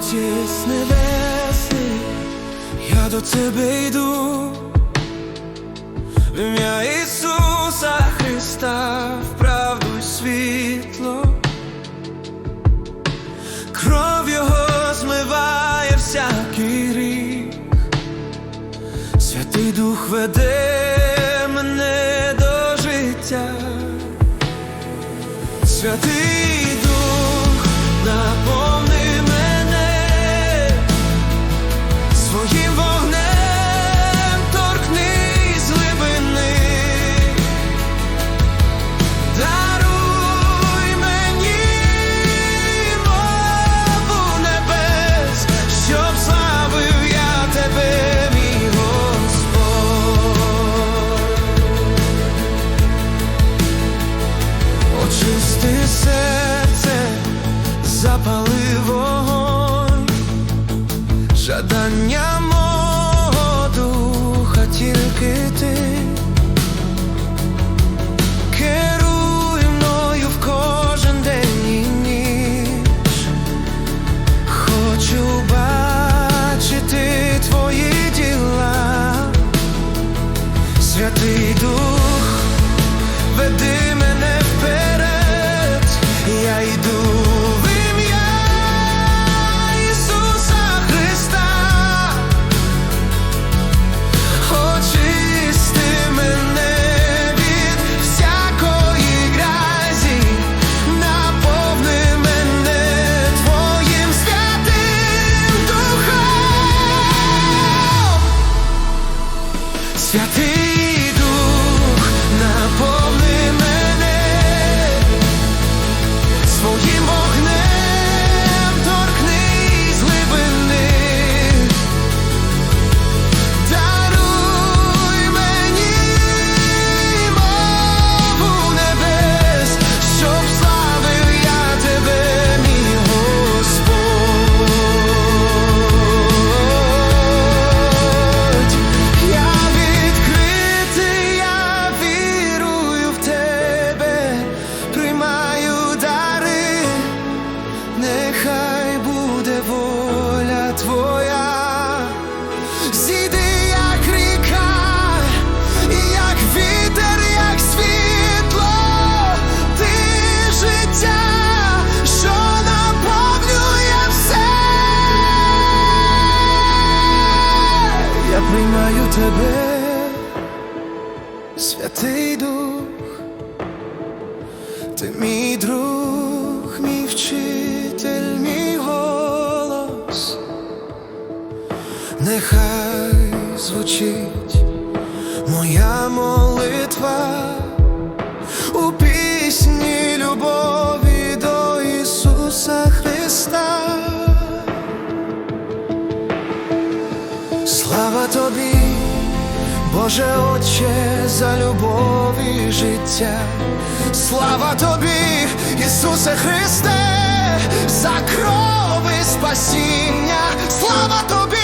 Отець Небесний, я до тебе йду, в ім'я Ісуса Христа, в правду й світло, кров Його змиває всякий рік, Святий Дух веде мене до життя, святий. Тебе, святий Дух, ти мій друг, мій вчитель, мій голос, нехай звучить моя молитва у пісні любові до Ісуса Христа. Слава тобі, Боже Отче, за любов і життя. Слава тобі, Ісусе Христе, за кров і спасіння. Слава тобі,